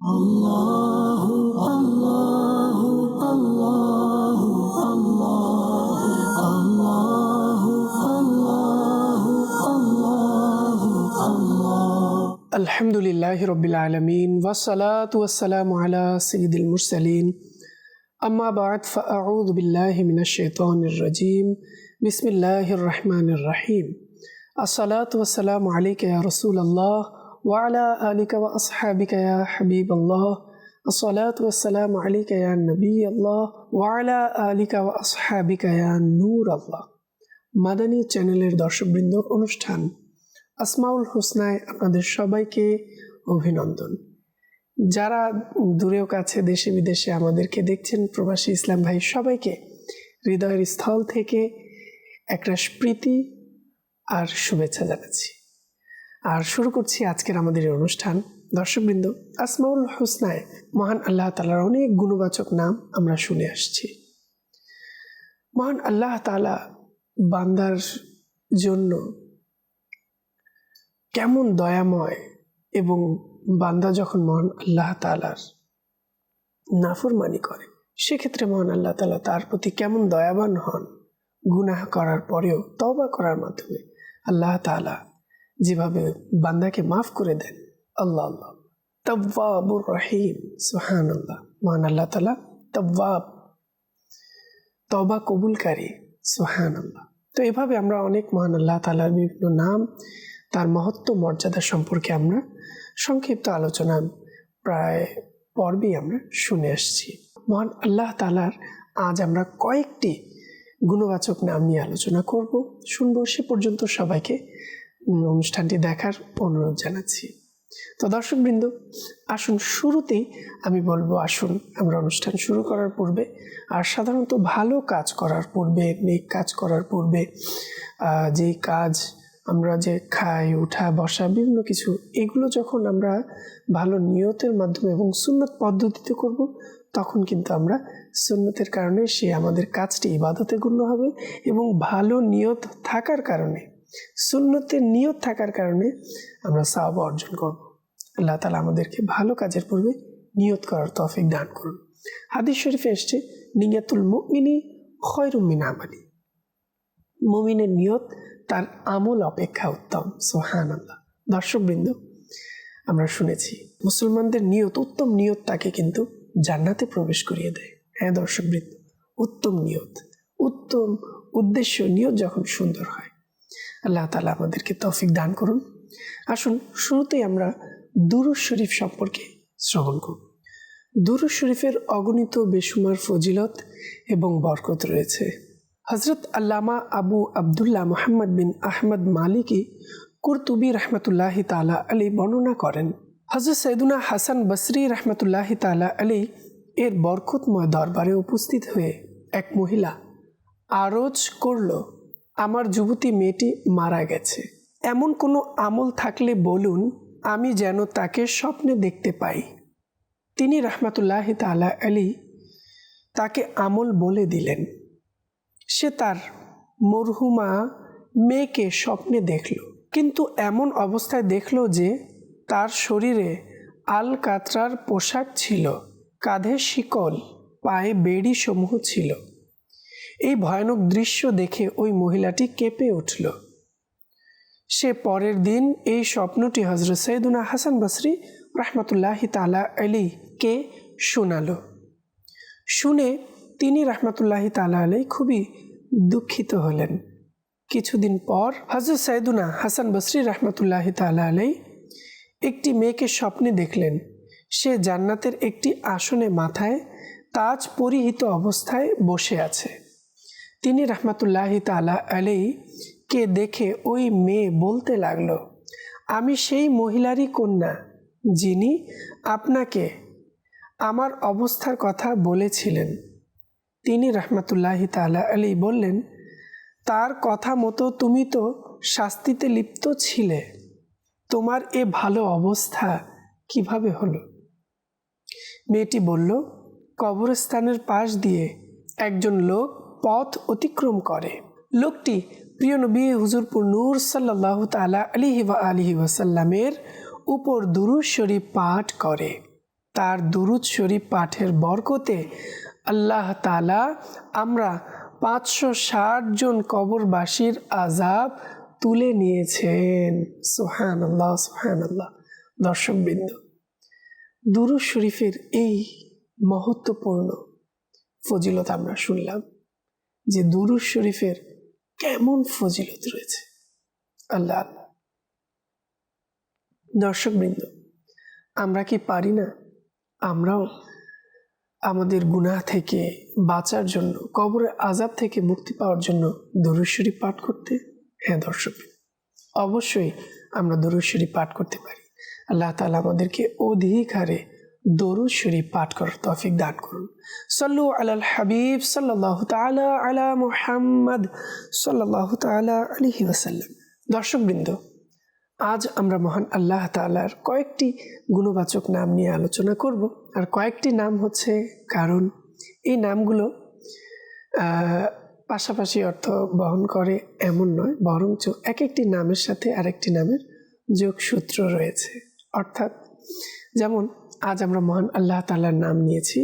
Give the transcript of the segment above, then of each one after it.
الله الله الله الله الله الله الله الحمد لله رب العالمين والصلاة والسلام على سيد المرسلين أما بعد فأعوذ بالله من الشيطان الرجيم بسم الله الرحمن الرحيم الصلاة والسلام عليك يا رسول الله وعلى آلك وأصحابك يا حبيب الله الصلاة والسلام عليك يا نبي الله وعلى آلك وأصحابك يا نور الله মাদানী চ্যানেলের দর্শকবৃন্দ অনুষ্ঠান আসমাউল হোসনায় আপনাদের সবাইকে অভিনন্দন যারা দূরেও কাছে দেশে বিদেশে আমাদেরকে দেখছেন প্রবাসী ইসলাম ভাই সবাইকে হৃদয়ের স্থল থেকে একরাশ প্রীতি আর শুভেচ্ছা জানাচ্ছি আর শুরু করছি আজকের আমাদের এই অনুষ্ঠান। দর্শকবৃন্দ, আসমাউল হোসনায় মহান আল্লাহ তালার অনেক গুণবাচক নাম আমরা শুনে আসছি। মহান আল্লাহ তালা বান্দার জন্য কেমন দয়াময় এবং বান্দা যখন মহান আল্লাহ তালার নাফরমানি করে, সেক্ষেত্রে মহান আল্লাহ তালা তার প্রতি কেমন দয়াবান হন, গুনাহ করার পরেও তবা করার মাধ্যমে আল্লাহ তালা যেভাবে বান্দাকে মাফ করে দেন, আল্লাহ আল্লাহ। তব্বাবুর রহিম সুহান আল্লাহ মহান আল্লাহ তালা তব্বাব তবা কবুলকারী সুহান আল্লাহ তো এভাবে আমরা অনেক মহান আল্লাহ তালার বিভিন্ন নাম, তার মহত্ব, মর্যাদা সম্পর্কে আমরা সংক্ষিপ্ত আলোচনা প্রায় পর্বেই আমরা শুনে আসছি। মহান আল্লাহ তালার আজ আমরা কয়েকটি গুণবাচক নাম নিয়ে আলোচনা করব। শুনব সে পর্যন্ত সবাইকে। অনুষ্ঠানটি দেখার অনুরোধ জানাচ্ছি। তো দর্শকবৃন্দ, আসুন শুরুতেই আমি বলব, আসুন আমরা অনুষ্ঠান শুরু করার পূর্বে আর সাধারণত ভালো কাজ করার পূর্বে, নেক কাজ করার পূর্বে যেই কাজ আমরা যে খাই, উঠা, বসা, বিভিন্ন কিছু, এগুলো যখন আমরা ভালো নিয়তের মাধ্যমে এবং সুন্নত পদ্ধতিতে করব, তখন কিন্তু আমরা সুন্নতের কারণে সে আমাদের কাজটি ইবাদতে গণ্য হবে এবং ভালো নিয়ত থাকার কারণে সুন্নতের নিয়ত থাকার কারণে আমরা সাহাব অর্জন করব। আল্লাহ তালা আমাদেরকে ভালো কাজের পূর্বে নিয়ত করার তফিক দান করুন। হাদিস শরীফে এসছে, নিয়াতুল মুমিনি খয়রুমিন আমালি। মুমিনের নিয়ত তার আমল অপেক্ষা উত্তম সোহান আল্লাহ দর্শকবৃন্দ, আমরা শুনেছি, মুসলমানদের নিয়ত, উত্তম নিয়ত তাকে কিন্তু জান্নাতে প্রবেশ করিয়ে দেয়। হ্যাঁ দর্শকবৃন্দ, উত্তম নিয়ত, উত্তম উদ্দেশ্য নিয়ত যখন সুন্দর হয় আল্লাহ তালা আমাদেরকে তৌফিক দান করুন। আসুন, শুরুতেই আমরা দুরুজ শরীফ সম্পর্কে শ্রবণ করব। দুরুজ শরীফের অগণিত বেসুমার ফজিলত এবং বরকত রয়েছে। হজরত আল্লামা আবু আবদুল্লাহ মোহাম্মদ বিন আহমদ মালিকি কুরতুবি রহমতুল্লাহ তালা আলী বর্ণনা করেন হজরত সৈদুনা হাসান বসরি রহমতুল্লাহ তালা আলী এর বরকতময় দরবারে উপস্থিত হয়ে এক মহিলা আরজ করল আমার যুবতী মেয়েটি মারা গেছে। এমন কোনো আমল থাকলে বলুন, আমি যেন তাকে স্বপ্নে দেখতে পাই। তিনি রহমতুল্লাহ তালা আলী তাকে আমল বলে দিলেন। সে তার মরহুমা মেয়েকে স্বপ্নে দেখল, কিন্তু এমন অবস্থায় দেখল যে তার শরীরে আল কাতরার পোশাক ছিল, কাঁধে শিকল, পায়ে বেড়ি সমূহ ছিল। এই ভয়ানক দৃশ্য দেখে ওই মহিলাটি কেঁপে উঠল। সে পরের দিন এই স্বপ্নটি হজরত সৈদুনা হাসান বসরি রহমতুল্লাহি তালা আলীকে শোনালো। শুনে তিনি রহমতুল্লাহি তালা আলাই খুবই দুঃখিত হলেন। কিছুদিন পর হজরত সৈদুনা হাসান বসরি রহমতুল্লাহি তালা আলাই একটি মেয়েকে স্বপ্নে দেখলেন। সে জান্নাতের একটি আসনে মাথায় তাজ পরিহিত অবস্থায় বসে আছে। তিনি রহমতুল্লাহি তালা আলাই কে দেখে ওই মেয়ে বলতে লাগল, আমি সেই মহিলারই কন্যা যিনি আপনাকে আমার অবস্থার কথা বলেছিলেন। তিনি রহমতুল্লাহি তালা আলী বললেন, তার কথা মতো তুমি তো শাস্তিতে লিপ্ত ছিলে, তোমার এ ভালো অবস্থা কীভাবে হলো? মেয়েটি বলল, কবরস্থানের পাশ দিয়ে একজন লোক পথ অতিক্রম করে। লোকটি প্রিয় নবী হুজুরপুর নূর সাল্লাহ তালা আলিহি ওয়া আলিহি ওয়াসাল্লামের উপর দুরুদ শরীফ পাঠ করে। তার দুরুদ শরীফ পাঠের বরকতে আল্লাহ তালা আমরা পাঁচশো ষাট জন কবরবাসীর আজাব তুলে নিয়েছেন। সোহান আল্লাহ সোহান আল্লাহ দর্শকবৃন্দ, দুরুদ শরীফের এই মহত্বপূর্ণ ফজিলত আমরা শুনলাম। যে দুরুদ শরীফের কেমন ফজিলত রয়েছে। আল্লাহ আল্লাহ। দর্শকবৃন্দ, আমরা কি পারি না? আমরাও আমাদের গুনাহ থেকে বাঁচার জন্য কবরের আজাব থেকে মুক্তি পাওয়ার জন্য দরুশ্বরী পাঠ করতে? হ্যাঁ দর্শক অবশ্যই আমরা দরুশ্বরী পাঠ করতে পারি। আল্লাহ তালা আমাদেরকে অধিক হারে দরুদ শরীফ পাঠ করার তৌফিক দান করুন। সাল্লু আলাল হাবিব সাল্লাহ তালা আলা মুহাম্মদ সাল্লাহ তালা আলহি ওসাল্লাম দর্শকবৃন্দ, আজ আমরা মহান আল্লাহ তালার কয়েকটি গুণবাচক নাম নিয়ে আলোচনা করব। আর কয়েকটি নাম হচ্ছে কারণ। এই নামগুলো পাশাপাশি অর্থ বহন করে এমন নয়, বরঞ্চ এক একটি নামের সাথে আরেকটি নামের যোগসূত্র রয়েছে। অর্থাৎ, যেমন আজ আমরা মহান আল্লাহ তালার নাম নিয়েছি।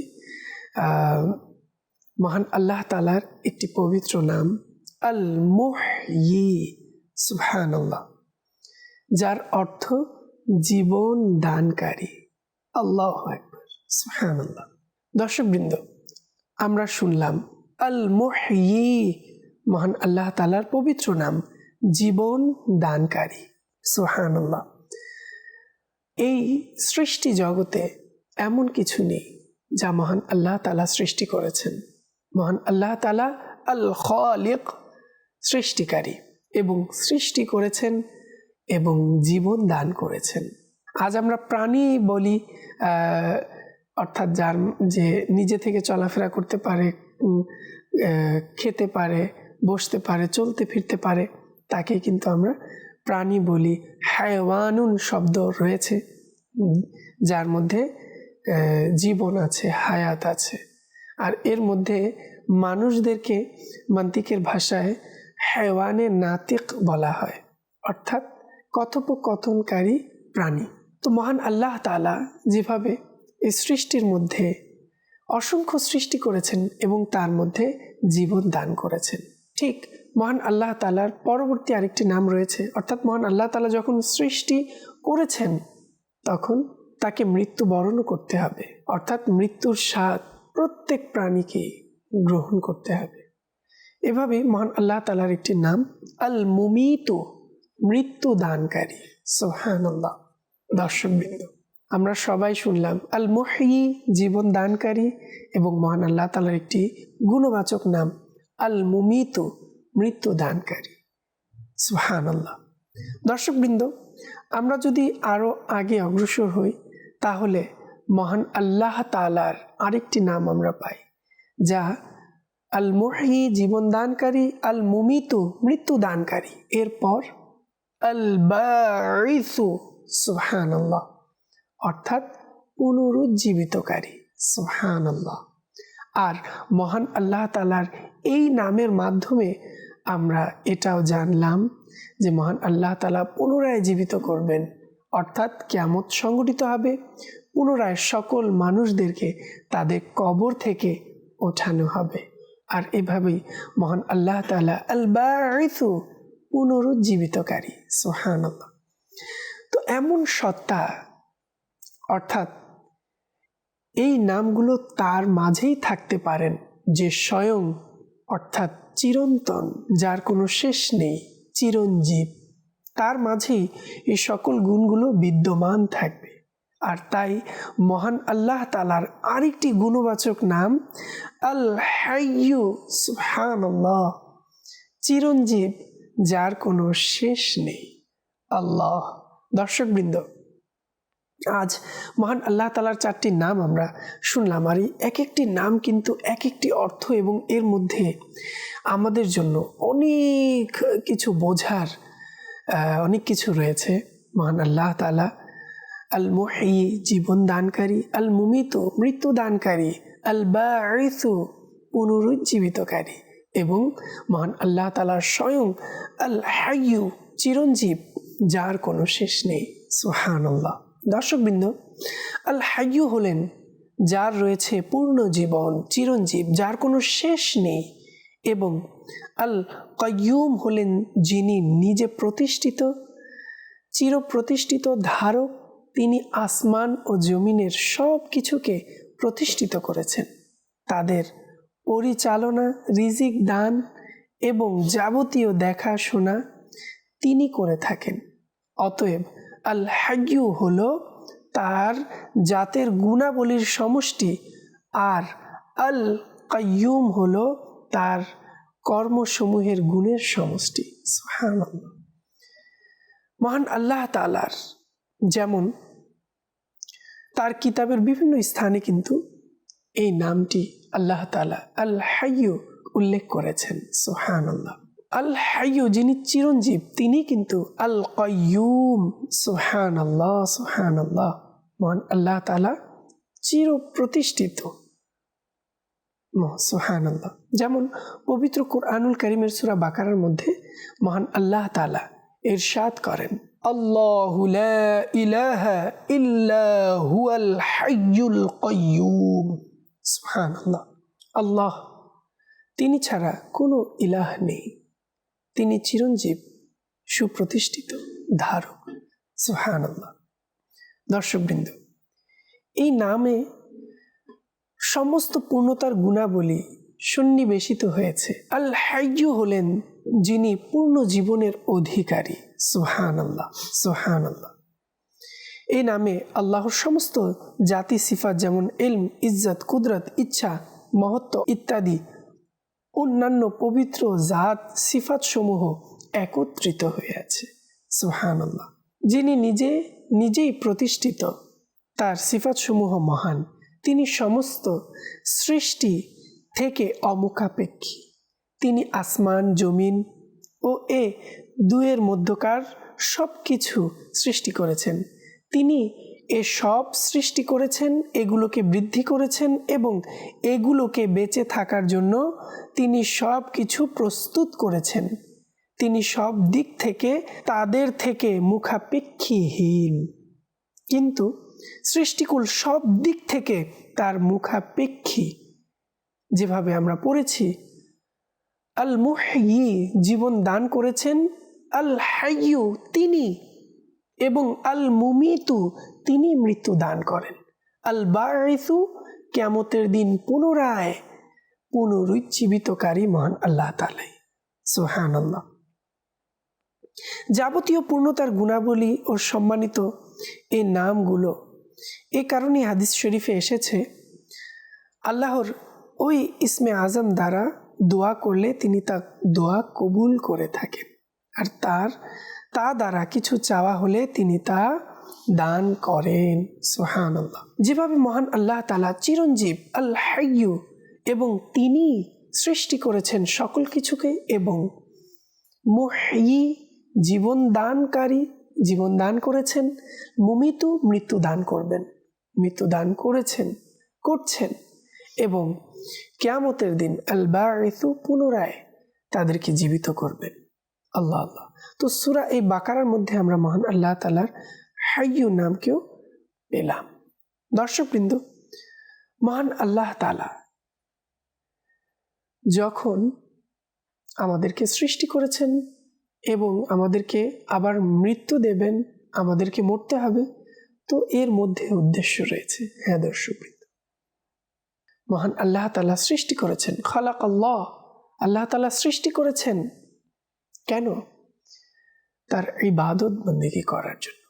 মহান আল্লাহ তালার একটি পবিত্র নাম আল মুহয়ি সুবহানাল্লাহ, যার অর্থ জীবন দানকারী। আল্লাহ একবার সুবহানাল্লাহ। দর্শকবৃন্দ, আমরা শুনলাম আল মুহয়ি মহান আল্লাহ তালার পবিত্র নাম, জীবন দানকারী, সুবহানাল্লাহ। এই সৃষ্টি জগতে এমন কিছু নেই যা মহান আল্লাহ তালা সৃষ্টি করেছেন। মহান আল্লাহ তালা আল খালিক সৃষ্টিকারী এবং সৃষ্টি করেছেন এবং জীবন দান করেছেন। আজ আমরা প্রাণী বলি অর্থাৎ যার যে নিজে থেকে চলাফেরা করতে পারে খেতে পারে, বসতে পারে, চলতে ফিরতে পারে তাকে কিন্তু আমরা প্রাণী বলি হায়ওয়ানুন শব্দ রয়েছে, যার মধ্যে জীবন আছে, হায়াত আছে। আর এর মধ্যে মানুষদেরকে মান্তিকের ভাষায় হায়ওয়ানে নাতিক বলা হয়, অর্থাৎ কথোপকথনকারী প্রাণী। তো মহান আল্লাহ তালা যেভাবে এই সৃষ্টির মধ্যে অসংখ্য সৃষ্টি করেছেন এবং তার মধ্যে জীবন দান করেছেন। ঠিক মহান আল্লাহ তালার পরবর্তী আরেকটি নাম রয়েছে। অর্থাৎ মহান আল্লাহ তালা যখন সৃষ্টি করেছেন, তখন তাকে মৃত্যু বরণও করতে হবে। অর্থাৎ মৃত্যুর স্বাদ প্রত্যেক প্রাণীকে গ্রহণ করতে হবে। এভাবে মহান আল্লাহ তালার একটি নাম আল মুমিত মৃত্যু দানকারী সোহান আল্লাহ দর্শকবৃন্দ, আমরা সবাই শুনলাম আল মুহি জীবন দানকারী এবং মহান আল্লাহ তালার একটি গুণবাচক নাম আল মুমিত মৃত্যু দানকারী সুহান আল্লাহ দর্শকবৃন্দ, আমরা যদি আরও আগে অগ্রসর হই, তাহলে মহান আল্লাহ তালার আরেকটি নাম আমরা পাই, যা আল মুহি জীবন দানকারী আল মুমিতু মৃত্যু দানকারী এরপর আল বাঈসু সুবহানাল্লাহ। অর্থাৎ পুনরুজ্জীবিতকারী, সুবহানাল্লাহ। আর মহান আল্লাহ তালার এই নামের মাধ্যমে আমরা এটাও জানলাম যে মহান আল্লাহ তালা পুনরায় জীবিত করবেন। অর্থাৎ কেমত সংগঠিত হবে। পুনরায় সকল মানুষদেরকে তাদের কবর থেকে ওঠানো হবে। আর এভাবেই মহান আল্লাহ তালা আল বাঈসু পুনরুজ্জীবিতকারী। সোহান তো এমন সত্তা, অর্থাৎ এই নামগুলো তার মাঝেই থাকতে পারেন যে স্বয়ং অর্থাৎ চিরন্তন, যার কোনো শেষ নেই, চিরঞ্জীব। তার মাঝেই এই সকল গুণগুলো বিদ্যমান থাকবে। আর তাই মহান আল্লাহ তালার আরেকটি গুণবাচক নাম আল হাইয়ু সুবহানাল্লাহ। চিরঞ্জীব, যার কোনো শেষ নেই। আল্লাহ, দর্শকবৃন্দ আজ মহান আল্লাহ তালার চারটি নাম আমরা শুনলাম আর এই এক একটি নাম কিন্তু এক একটি অর্থ এবং এর মধ্যে আমাদের জন্য অনেক কিছু বোঝার অনেক কিছু রয়েছে। মহান আল্লাহ তালা আল মুহি জীবন দানকারী আল মুমিত মৃত্যু দানকারী আল বাঈসু পুনরুজ্জীবিতকারী এবং মহান আল্লাহ তালার স্বয়ং আল হাইয়ু চিরঞ্জীব যার কোনো শেষ নেই। সুহান আল্লাহ দর্শকবৃন্দ, আল হাইয়ু হলেন যার রয়েছে পূর্ণ জীবন, চিরঞ্জীব, যার কোনো শেষ নেই এবং আল কয়ুম হলেন যিনি নিজে প্রতিষ্ঠিত, চিরপ্রতিষ্ঠিত ধারক, তিনি আসমান ও জমিনের সব কিছুকে প্রতিষ্ঠিত করেছেন। তাদের পরিচালনা, রিজিক দান এবং যাবতীয় দেখাশোনা তিনি করে থাকেন। অতএব আল হাইয়ু হল তার জাতের গুণাবলীর সমষ্টি আর আল কাইয়ুম হল তার কর্মসমূহের গুণের সমষ্টি। মহান আল্লাহ তালার যেমন তার কিতাবের বিভিন্ন স্থানে কিন্তু এই নামটি আল্লাহ তালা আল হাইয়ু উল্লেখ করেছেন। সোহান আল্লাহ আল হাইয়ু যিনি চিরঞ্জীব, তিনি কিন্তু আল কয়ুম সোহান আল্লাহ সোহান আল্লাহ মহান আল্লাহ তালা চির প্রতিষ্ঠিত সোহান আল্লাহ যেমন পবিত্র কুরআনুল করিমের সুরা বাকারার মধ্যে মহান আল্লাহ তালা ইরশাদ করেন, আল্লাহু ইলাহা ইল্লা হুয়াল হাইয়ুল কাইয়ুম। সুবহানাল্লাহ। আল্লাহ, তিনি ছাড়া কোনো ইলাহ নেই। তিনি চিরঞ্জীব, সুপ্রতিষ্ঠিত, ধারক। সুবহানাল্লাহ। দর্শকবৃন্দ, এই নামে সমস্ত পূর্ণতার গুণাবলী সন্নিবেশিত হয়েছে। আল হাইয়ু হলেন যিনি পূর্ণ জীবনের অধিকারী। সুহান আল্লাহ সুহান আল্লাহ এই নামে আল্লাহর সমস্ত জাতি, সিফাত যেমন এলম ইজ্জত, কুদরত, ইচ্ছা, মহত্ব ইত্যাদি অন্যান্য পবিত্র জাত সিফাত সমূহ একত্রিত হয়ে আছে। সুহানাল্লাহ যিনি নিজে, নিজেই প্রতিষ্ঠিত, তার সিফাত সমূহ মহান। তিনি সমস্ত সৃষ্টি থেকে অমুখাপেক্ষী। তিনি আসমান, জমিন ও এ দুয়ের মধ্যকার সব কিছু সৃষ্টি করেছেন। তিনি এ সব সৃষ্টি করেছেন, এগুলোকে বৃদ্ধি করেছেন এবং এগুলোকে বেঁচে থাকার জন্য তিনি সব কিছু প্রস্তুত করেছেন। তিনি সব দিক থেকে তাদের থেকে মুখাপেক্ষীহীন। কিন্তু সৃষ্টিকুল সব দিক থেকে তার মুখাপেক্ষী। যেভাবে আমরা পড়েছি আল মুহি জীবন দান করেছেন আল হাইয়ু তিনি এবং আল মুমিতু তিনি মৃত্যু দান করেন। আল বারিসু কেমতের দিন পুনরায় পুনরুজ্জীবিতকারী মহান আল্লাহ তালাই সোহান যাবতীয় পূর্ণতার গুণাবলী ও সম্মানিত এই নামগুলো এ কারণে হাদিস শরীফে এসেছে, আল্লাহর ওই ইসমে আজম দ্বারা দোয়া করলে তিনি তা দোয়া কবুল করে থাকেন। আর তার তা দ্বারা কিছু চাওয়া হলে তিনি তা দান করেন সোহান আল্লাহ যেভাবে মহান আল্লাহ তালা চিরঞ্জীব আল এবং তিনি সৃষ্টি করেছেন সকল কিছুকে এবং মুহি জীবন দানকারী জীবন দান করেছেন, মুমিতু মৃত্যু দান করবেন মৃত্যু দান করেছেন, করছেন এবং কেয়ামতের দিন আলবারিসু পুনরায় তাদেরকে জীবিত করবেন আল্লাহ আল্লাহ। তো সুরা এই বাকারার মধ্যে আমরা মহান আল্লাহ তালার হাইয়ু নামকেও পেলাম। দর্শকবৃন্দ, মহান আল্লাহ তালা যখন আমাদেরকে সৃষ্টি করেছেন এবং আমাদেরকে আবার মৃত্যু দেবেন, আমাদেরকে মরতে হবে, তো এর মধ্যে উদ্দেশ্য রয়েছে। হ্যাঁ দর্শকবৃন্দ, মহান আল্লাহ তালা সৃষ্টি করেছেন। খালাক আল্লাহ আল্লাহ তালা সৃষ্টি করেছেন। কেন? তার এই বাদত বন্দিগি করার জন্য।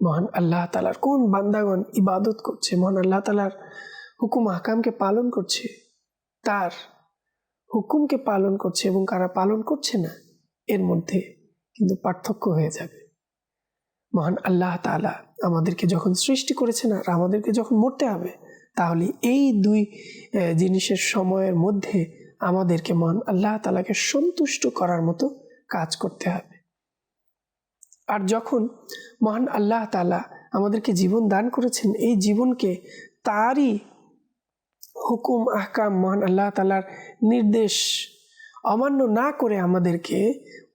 মহান আল্লাহ তালার কোন বান্দাগণ ইবাদত করছে, মহান আল্লাহ তালার হুকুম হাকামকে পালন করছে, তার হুকুমকে পালন করছে এবং কারা পালন করছে না, এর মধ্যে কিন্তু পার্থক্য হয়ে যাবে। মহান আল্লাহ তালা আমাদেরকে যখন সৃষ্টি করেছেন আর আমাদেরকে যখন মরতে হবে, তাহলে এই দুই জিনিসের সময়ের মধ্যে আমাদেরকে মহান আল্লাহ তালাকে সন্তুষ্ট করার মতো কাজ করতে হবে। আর যখন মহান আল্লাহ তালা আমাদেরকে জীবন দান করেছেন, এই জীবনকে তারই হুকুম, আহকাম মহান আল্লাহ তালার নির্দেশ অমান্য না করে আমাদেরকে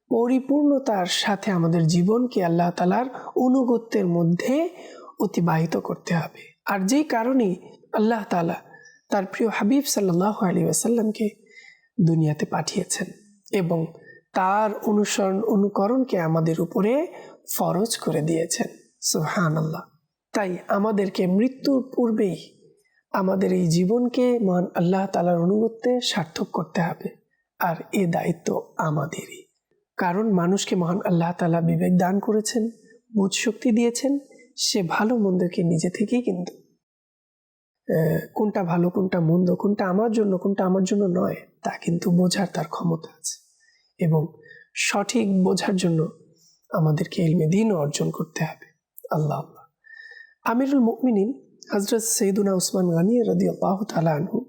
পরিপূর্ণতার সাথে আমাদের জীবনকে আল্লাহ তালার অনুগত্যের মধ্যে অতিবাহিত করতে হবে। আর যেই কারণে আল্লাহ তালা তার প্রিয় হাবিব সাল্লাহ আলী আসাল্লামকে দুনিয়াতে পাঠিয়েছেন এবং তার অনুসরণ অনুকরণকে আমাদের উপরে ফরজ করে দিয়েছেন। সুহান আল্লাহ তাই আমাদেরকে মৃত্যুর পূর্বেই আমাদের এই জীবনকে মহান আল্লাহ তালার অনুগত্যে সার্থক করতে হবে। আর এ দায়িত্ব আমাদেরই। কারণ মানুষকে মহান আল্লাহ তালা বিবেক দান করেছেন, বোধ শক্তি দিয়েছেন, সে ভালো মন্দকে নিজে থেকেই কিন্তু কোনটা ভালো, কোনটা মন্দ, কোনটা আমার জন্য, কোনটা আমার জন্য নয়, তা কিন্তু বোঝার তার ক্ষমতা আছে। এবং সঠিক বোঝার জন্য আমাদেরকে ইলমে দিন অর্জন করতে হবে। আল্লাহ আল্লাহ। আমিরুল মুকমিনিন হজরত সৈদুনা উসমান গানি রদি আল্লাহ আনহু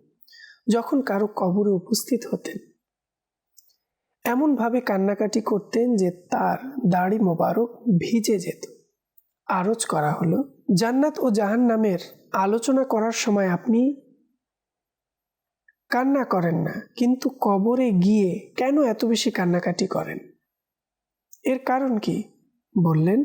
যখন কারও কবরে উপস্থিত হতেন, এমনভাবে কান্নাকাটি করতেন যে তার দাড়ি মোবারক ভিজে যেত। আরজ করা হলো, জান্নাত ও জাহান নামের আলোচনা করার সময় আপনি কান্না করেন না, কিন্তু কবরে গিয়ে কেন এত বেশি কান্নাকাটি করেন? এর কারণ কি? বললেন,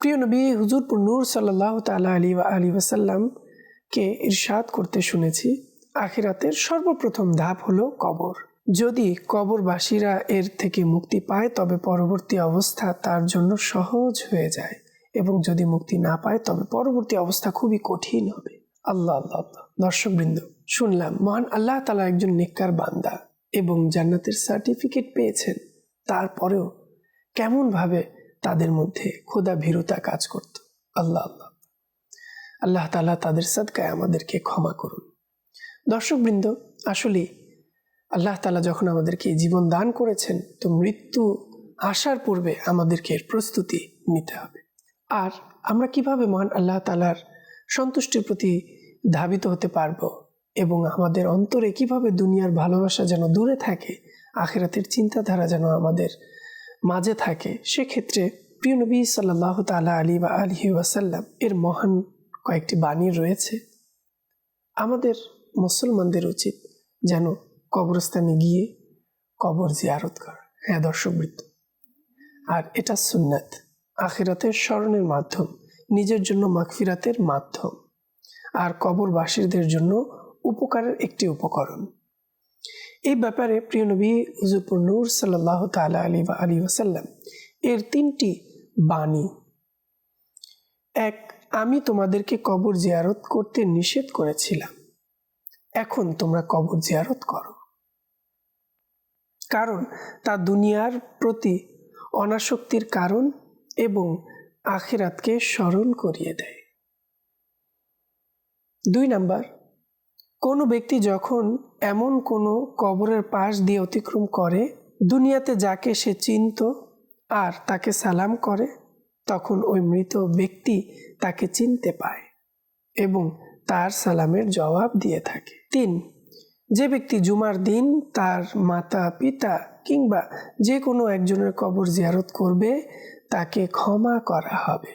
প্রিয় নবী, হুজুরপুর নূর সাল্লাহ তালা আলী আলী ওয়াসাল্লামকে ইরশাদ করতে শুনেছি, আখিরাতের সর্বপ্রথম ধাপ হলো কবর। যদি কবরবাসীরা এর থেকে মুক্তি পায়, তবে পরবর্তী অবস্থা তার জন্য সহজ হয়ে যায় এবং যদি মুক্তি না পায়, তবে পরবর্তী অবস্থা খুবই কঠিন হবে। আল্লাহ আল্লাহ আল্লাহ। দর্শকবৃন্দ শুনলাম, মহান আল্লাহ তালা একজন নেককার বান্দা এবং জান্নাতের সার্টিফিকেট পেয়েছেন। তারপরেও কেমনভাবে তাদের মধ্যে ক্ষুদা ভীরতা কাজ করত? আল্লাহ আল্লাহ। আল্লাহ তালা তাদের সদকায় আমাদেরকে ক্ষমা করুন। দর্শকবৃন্দ আসলে আল্লাহ তালা যখন আমাদেরকে জীবন দান করেছেন, তো মৃত্যু আসার পূর্বে আমাদেরকে এর প্রস্তুতি নিতে হবে। আর আমরা কীভাবে মহান আল্লাহ তালার সন্তুষ্টির প্রতি ধাবিত হতে পারব এবং আমাদের অন্তরে কীভাবে দুনিয়ার ভালোবাসা যেন দূরে থাকে, আখেরাতের চিন্তাধারা যেন আমাদের মাঝে থাকে, সেক্ষেত্রে প্রিয় নবী সাল্লাহ তালা আলী বা আলহি ওয়াসাল্লাম এর মহান কয়েকটি বাণী রয়েছে। আমাদের মুসলমানদের উচিত যেন কবরস্থানে গিয়ে কবর জিয়ারত করা। হ্যাঁ দর্শকবৃত্ত আর এটা সুন্নাত। আখিরাতের স্মরণের মাধ্যম, নিজের জন্য মাগফিরাতের মাধ্যম। আর কবরবাসীদের জন্য উপকারের একটি উপকরণ। এই ব্যাপারে প্রিয় নবী হুজুরপুর নূর সাল্লাহ তালা আলী বা আলী ওসাল্লাম এর তিনটি বাণী। এক, আমি তোমাদেরকে কবর জিয়ারত করতে নিষেধ করেছিলাম। এখন তোমরা কবর জিয়ারত করো। কারণ তা দুনিয়ার প্রতি অনাসক্তির কারণ এবং আখিরাতকে স্মরণ করিয়ে দেয়। দুই নাম্বার কোনো ব্যক্তি যখন এমন কোনো কবরের পাশ দিয়ে অতিক্রম করে, দুনিয়াতে যাকে সে চিনত আর তাকে সালাম করে, তখন ওই মৃত ব্যক্তি তাকে চিনতে পায় এবং তার সালামের জবাব দিয়ে থাকে। তিন, যে ব্যক্তি জুমার দিন তার মাতা, পিতা কিংবা যে কোনো একজনের কবর জিয়ারত করবে, তাকে ক্ষমা করা হবে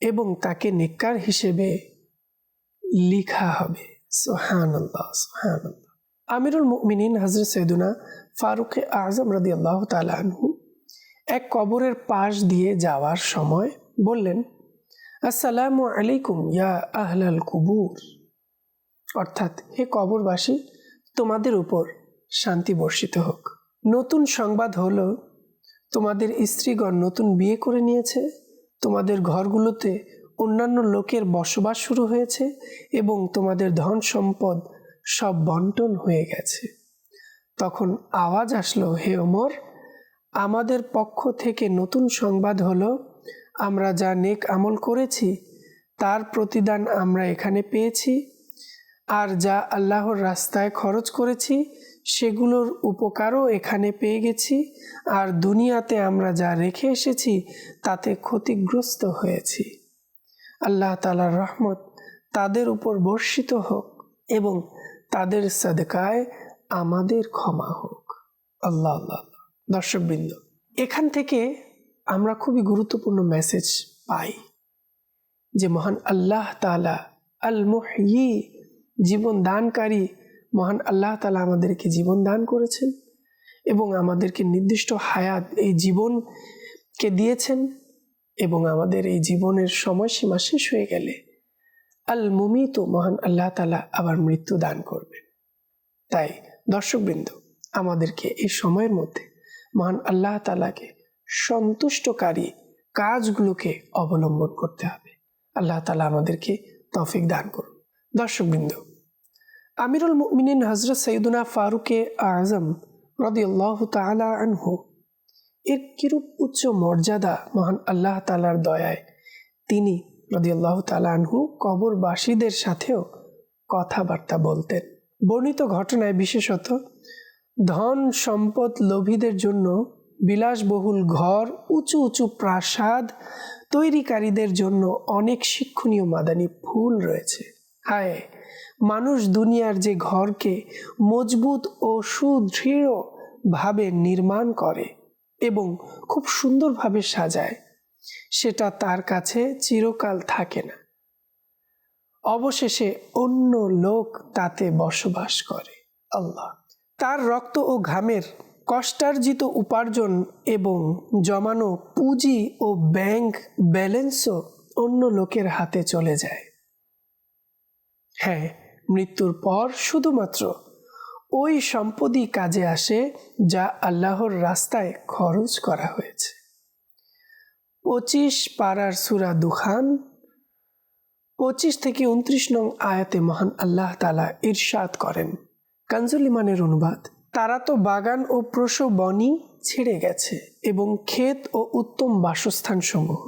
এবং তাকে নেককার হিসেবে লিখা হবে। সোহান সোহান আমিরুল মুমিনিন হজরত সৈদুনা ফারুক আজম রদি আল্লাহ তালু এক কবরের পাশ দিয়ে যাওয়ার সময় বললেন, আসসালামু আলাইকুম ইয়া আহলাল কুবুর। অর্থাৎ, হে কবরবাসী, তোমাদের উপর শান্তি বর্ষিত হোক। নতুন সংবাদ হলো, তোমাদের স্ত্রীগণ নতুন বিয়ে করে নিয়েছে। তোমাদের ঘরগুলোতে অন্যান্য লোকের বসবাস শুরু হয়েছে এবং তোমাদের ধন সম্পদ সব বন্টন হয়ে গেছে। তখন আওয়াজ আসলো, হে ওমর, আমাদের পক্ষ থেকে নতুন সংবাদ হলো, আমরা যা নেক আমল করেছি, তার প্রতিদান আমরা এখানে পেয়েছি, আর যা আল্লাহর রাস্তায় খরচ করেছি, সেগুলোর উপকারও এখানে পেয়ে গেছি, আর দুনিয়াতে আমরা যা রেখে এসেছি, তাতে ক্ষতিগ্রস্ত হয়েছি। আল্লাহ তালার রহমত তাদের উপর বর্ষিত হোক এবং তাদের সাদকায় আমাদের ক্ষমা হোক। আল্লাহ আল্লাহ দর্শকবৃন্দ, এখান থেকে আমরা খুবই গুরুত্বপূর্ণ মেসেজ পাই যে মহান আল্লাহ তালা আল মুহি জীবন দানকারী মহান আল্লাহ তালা আমাদেরকে জীবন দান করেছেন এবং আমাদেরকে নির্দিষ্ট হায়াত এই জীবনকে দিয়েছেন। এবং আমাদের এই জীবনের সময়সীমা শেষ হয়ে গেলে আল মুমিত মহান আল্লাহ তালা আবার মৃত্যু দান করবেন। তাই দর্শকবৃন্দ, আমাদেরকে এই সময়ের মধ্যে মহান আল্লাহ তালাকে সন্তুষ্টকারী কাজগুলোকে অবলম্বন করতে হবে। আল্লাহ তালা আমাদেরকে তফিক দান করুন। দর্শকবৃন্দ, আমিরুল মুমিনিন হজরত সৈদুনা ফারুকে আজম রদিয়াল্লাহ তালা আনহু এর কিরূপ উচ্চ মর্যাদা মহান আল্লাহ তালার দয়ায়? তিনি রদিয়াল্লাহ তালা আনহু কবরবাসীদের সাথেও কথাবার্তা বলতেন। বর্ণিত ঘটনায় বিশেষত, ধন সম্পদ লোভীদের জন্য বিলাসবহুল ঘর, উঁচু উঁচু প্রাসাদ তৈরিকারীদের জন্য অনেক শিক্ষণীয় মাদানী ফুল রয়েছে। হায়, মানুষ দুনিয়ার যে ঘরকে মজবুত ও সুদৃঢ়ভাবে নির্মাণ করে। এবং খুব সুন্দরভাবে সাজায়। সেটা তার কাছে চিরকাল থাকে না। অবশেষে অন্য লোক তাতে বসবাস করে। আল্লাহ। তার রক্ত ও ঘামের কষ্টার্জিত উপার্জন এবং জমানো পুঁজি ও ব্যাংক ব্যালেন্সও অন্য লোকের হাতে চলে যায়। হ্যাঁ মৃত্যুর পর শুধুমাত্র ওই সম্পদই কাজে আসে যা আল্লাহর রাস্তায় খরচ করা হয়েছে। পঁচিশ পাড়ার সুরা দুখান, পঁচিশ থেকে উনত্রিশ নং আয়াতে মহান আল্লাহ তালা ইরশাদ করেন। কানজুল ইমানের অনুবাদ, তারা তো বাগান ও প্রসবনই ছেড়ে গেছে এবং ক্ষেত ও উত্তম বাসস্থান সমূহ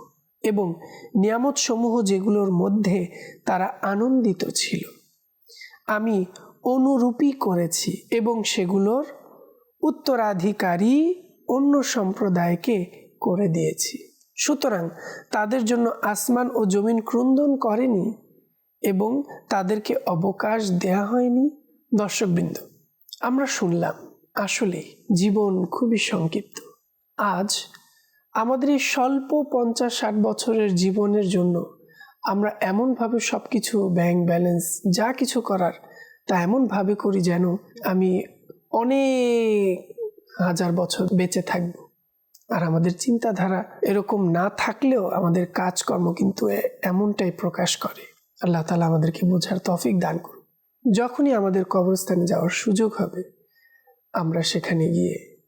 এবং নিয়ামত সমূহ যেগুলোর মধ্যে তারা আনন্দিত ছিল। আমি অনুরূপী করেছি এবং সেগুলোর উত্তরাধিকারী অন্য সম্প্রদায়কে করে দিয়েছি। সুতরাং তাদের জন্য আসমান ও জমিন ক্রন্দন করেনি এবং তাদেরকে অবকাশ দেয়া হয়নি। দর্শকবৃন্দ, আমরা শুনলাম, আসলে জীবন খুবই সংক্ষিপ্ত। আজ আমাদের এই স্বল্প পঞ্চাশ ষাট বছরের জীবনের জন্য আমরা এমনভাবে সব কিছু ব্যাংক ব্যালেন্স যা কিছু করার তা এমনভাবে করি যেন আমি অনেক হাজার বছর বেঁচে থাকব। আর আমাদের চিন্তাধারা এরকম না থাকলেও আমাদের কাজকর্ম কিন্তু এমনটাই প্রকাশ করে। আল্লাহ তালা আমাদেরকে বোঝার তফিক দান করুন। যখনই আমাদের কবরস্থানে যাওয়ার সুযোগ হবে, আমরা সেখানে গিয়ে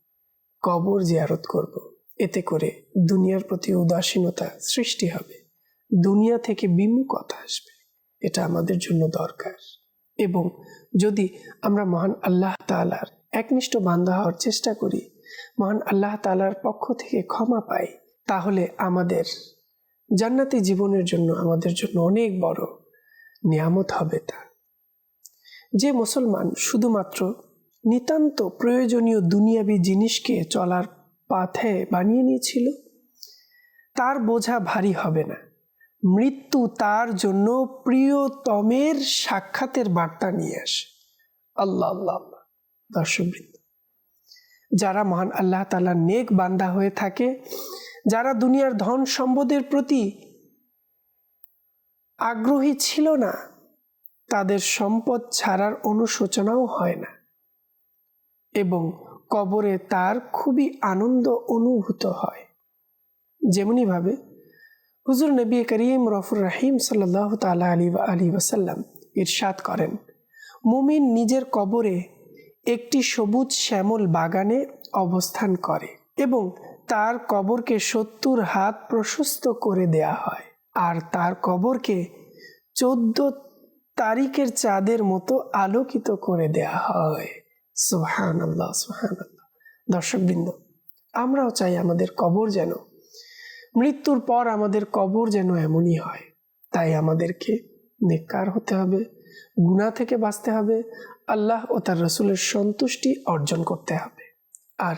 কবর জিয়ারত করব। এতে করে দুনিয়ার প্রতি উদাসীনতা সৃষ্টি হবে। দুনিয়া থেকে বিমুখতা আসবে। এটা আমাদের জন্য দরকার। এবং যদি আমরা মহান আল্লাহ তালার একনিষ্ঠ বান্ধা হওয়ার চেষ্টা করি, মহান আল্লাহ তালার পক্ষ থেকে ক্ষমা পাই, তাহলে আমাদের জান্নাতি জীবনের জন্য, আমাদের জন্য অনেক বড় নিয়ামত হবে তা। যে মুসলমান শুধুমাত্র নিতান্ত প্রয়োজনীয় দুনিয়াবি জিনিসকে চলার পাথে বানিয়ে নিয়েছিল, তার বোঝা ভারী হবে না। মৃত্যু তার জন্য প্রিয়তমের সাক্ষাতের বার্তা নিয়ে আসে। আল্লাহ আল্লাহ আল্লাহ। যারা মহান আল্লাহ তালা নেক বান্দা হয়ে থাকে, যারা দুনিয়ার ধন সম্পদের প্রতি আগ্রহী ছিল না, তাদের সম্পদ ছাড়ার অনুশোচনাও হয় না এবং কবরে তার খুবই আনন্দ অনুভূত হয়। যেমনিভাবে হুজুর নবী করিম রফুর রাহিম সাল্লাহ তালা আলী আলী ওয়াসাল্লাম ইরশাদ করেন, মুমিন নিজের কবরে একটি সবুজ শ্যামল বাগানে অবস্থান করে এবং তার কবরকে সত্তর হাত প্রশস্ত করে দেয়া হয় আর তার কবরকে চোদ্দ তারিখের চাঁদের মতো আলোকিত করে দেয়া হয়। সুহান আল্লাহ সুহান আল্লাহ দর্শকবৃন্দ, আমরাও চাই আমাদের কবর যেন মৃত্যুর পর আমাদের কবর যেন এমনই হয়। তাই আমাদেরকে নেককার হতে হবে গুণা থেকে বাঁচতে হবে, আল্লাহ ও তার রসুলের সন্তুষ্টি অর্জন করতে হবে। আর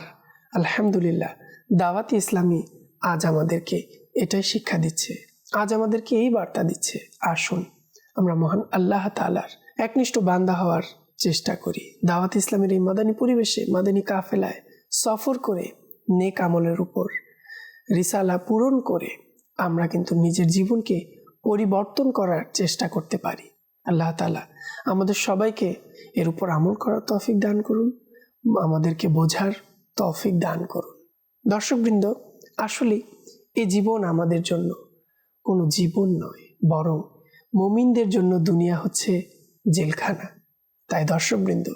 আলহামদুলিল্লাহ, দাওয়াতি ইসলামী আজ আমাদেরকে এটাই শিক্ষা দিচ্ছে। আজ আমাদেরকে এই বার্তা দিচ্ছে, আসুন আমরা মহান আল্লাহ তালার একনিষ্ঠ বান্দা হওয়ার চেষ্টা করি। দাওয়াত ইসলামের এই মাদানী পরিবেশে, মাদানী কাফেলায় সফর করে নেক আমলের উপর রিসালা পূরণ করে আমরা কিন্তু নিজের জীবনকে পরিবর্তন করার চেষ্টা করতে পারি। আল্লাহ তালা আমাদের সবাইকে এর উপর আমল করার তফিক দান করুন, আমাদেরকে বোঝার তৌফিক দান করুন। দর্শকবৃন্দ, আসলে এই জীবন আমাদের জন্য কোনো জীবন নয়, বরং মমিনদের জন্য দুনিয়া হচ্ছে জেলখানা। তাই দর্শকবৃন্দ,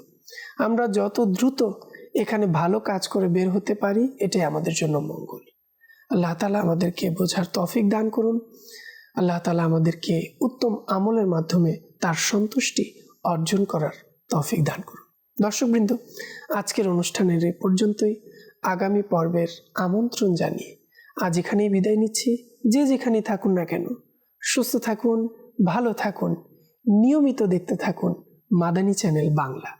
আমরা যত দ্রুত এখানে ভালো কাজ করে বের হতে পারি, এটাই আমাদের জন্য মঙ্গল। আল্লাহ তালা আমাদেরকে বোঝার তফিক দান করুন। আল্লাহ তালা আমাদেরকে উত্তম আমলের মাধ্যমে তার সন্তুষ্টি অর্জন করার তফিক দান করুন। দর্শকবৃন্দ, আজকের অনুষ্ঠানের এ পর্যন্তই। আগামী পর্বের আমন্ত্রণ জানিয়ে আজ এখানেই বিদায় নিচ্ছি। যে যেখানেই থাকুন না কেন, সুস্থ থাকুন, ভালো থাকুন, নিয়মিত দেখতে থাকুন মাদানী চ্যানেল বাংলা।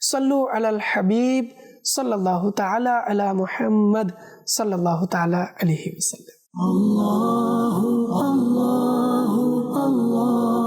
সল্লু আলাল হাবিব صلى الله تعالى على محمد صلى الله تعالى عليه وسلم. الله الله الله